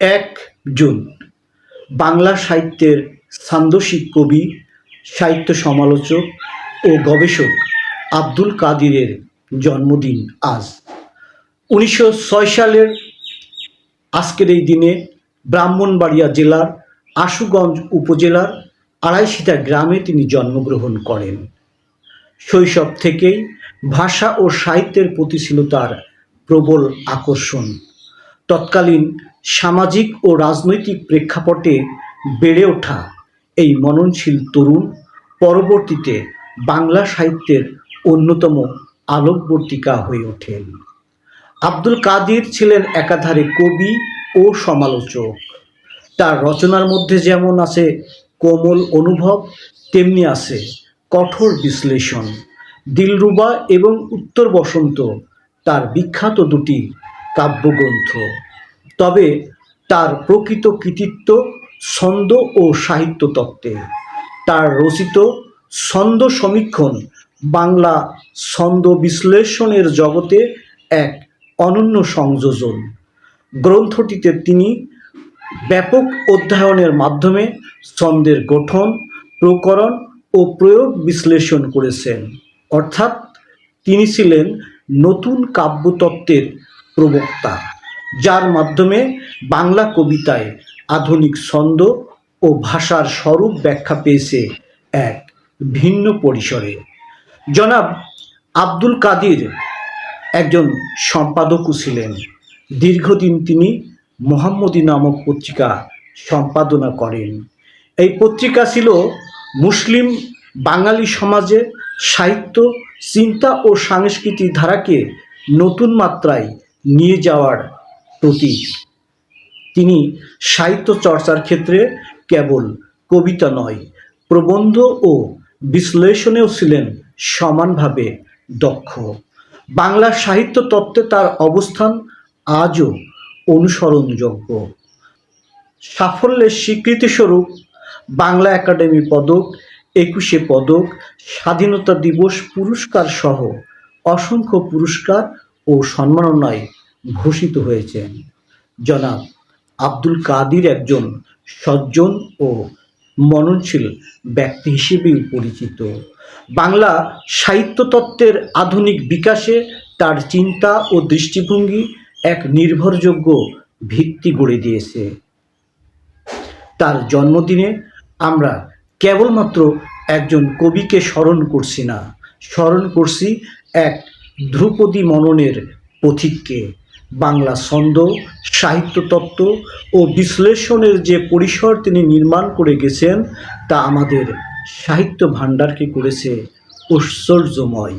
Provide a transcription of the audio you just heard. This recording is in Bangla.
এক জুন। বাংলা সাহিত্যের ছান্দসিক কবি, সাহিত্য সমালোচক ও গবেষক আব্দুল কাদিরের জন্মদিন আজ। উনিশশো ছয় সালের আজকের এই দিনে ব্রাহ্মণবাড়িয়া জেলার আশুগঞ্জ উপজেলার আড়াইশিতা গ্রামে তিনি জন্মগ্রহণ করেন। শৈশব থেকেই ভাষা ও সাহিত্যের প্রতি ছিল তার প্রবল আকর্ষণ। তৎকালীন সামাজিক ও রাজনৈতিক প্রেক্ষাপটে বেড়ে ওঠা এই মননশীল তরুণ পরবর্তীতে বাংলা সাহিত্যের অন্যতম আলোকবর্তিকা হয়ে ওঠেন। আব্দুল কাদির ছিলেন একাধারে কবি ও সমালোচক। তার রচনার মধ্যে যেমন আছে কোমল অনুভব, তেমনি আছে কঠোর বিশ্লেষণ, দিলরুবা এবং উত্তর বসন্ত তার বিখ্যাত দুটি কাব্যগ্রন্থ। তবে তার প্রকৃত কৃতিত্ব ছন্দ ও সাহিত্য তত্ত্বে। তার রচিত ছন্দ সমীক্ষণ বাংলা ছন্দ বিশ্লেষণের জগতে এক অনন্য সংযোজন। গ্রন্থটিতে তিনি ব্যাপক অধ্যয়নের মাধ্যমে ছন্দের গঠন, প্রকরণ ও প্রয়োগ বিশ্লেষণ করেছেন। অর্থাৎ তিনি ছিলেন নতুন কাব্যতত্ত্বের প্রবক্তা। যার মাধ্যমে বাংলা কবিতায় আধুনিক ছন্দ ও ভাষার স্বরূপ ব্যাখ্যা পেয়েছে এক ভিন্ন পরিসরে। জনাব আব্দুল কাদির একজন সম্পাদকও ছিলেন। দীর্ঘদিন তিনি মোহাম্মদী নামক পত্রিকা সম্পাদনা করেন। এই পত্রিকা ছিল মুসলিম বাঙালি সমাজে সাহিত্য, চিন্তা ও সাংস্কৃতিক ধারাকে নতুন মাত্রায় নিয়ে যাওয়ার প্রতীক। তিনি সাহিত্য চর্চার ক্ষেত্রে কেবল কবিতা নয়, প্রবন্ধ ও বিশ্লেষণেও ছিলেন সমানভাবে দক্ষ। বাংলা সাহিত্য তত্ত্বে তার অবস্থান আজও অনুসরণযোগ্য। সাফল্যের স্বীকৃতিস্বরূপ বাংলা একাডেমি পদক, একুশে পদক, স্বাধীনতা দিবস পুরস্কার সহ অসংখ্য পুরস্কার ও সম্মাননায় ভূষিত হয়েছেন। জনাব আব্দুল কাদির একজন সজ্জন ও মননশীল ব্যক্তি হিসেবেই পরিচিত। বাংলা সাহিত্য তত্ত্বের আধুনিক বিকাশে তার চিন্তা ও দৃষ্টিভঙ্গি এক নির্ভরযোগ্য ভিত্তি গড়ে দিয়েছে। তার জন্মদিনে আমরা কেবলমাত্র একজন কবিকে স্মরণ করছি না, স্মরণ করছি এক ধ্রুপদী মননের পথিককে। বাংলা ছন্দ, সাহিত্যতত্ত্ব ও বিশ্লেষণের যে পরিসর তিনি নির্মাণ করে গেছেন, তা আমাদের সাহিত্য ভাণ্ডারকে করেছে ঐশ্বর্যময়।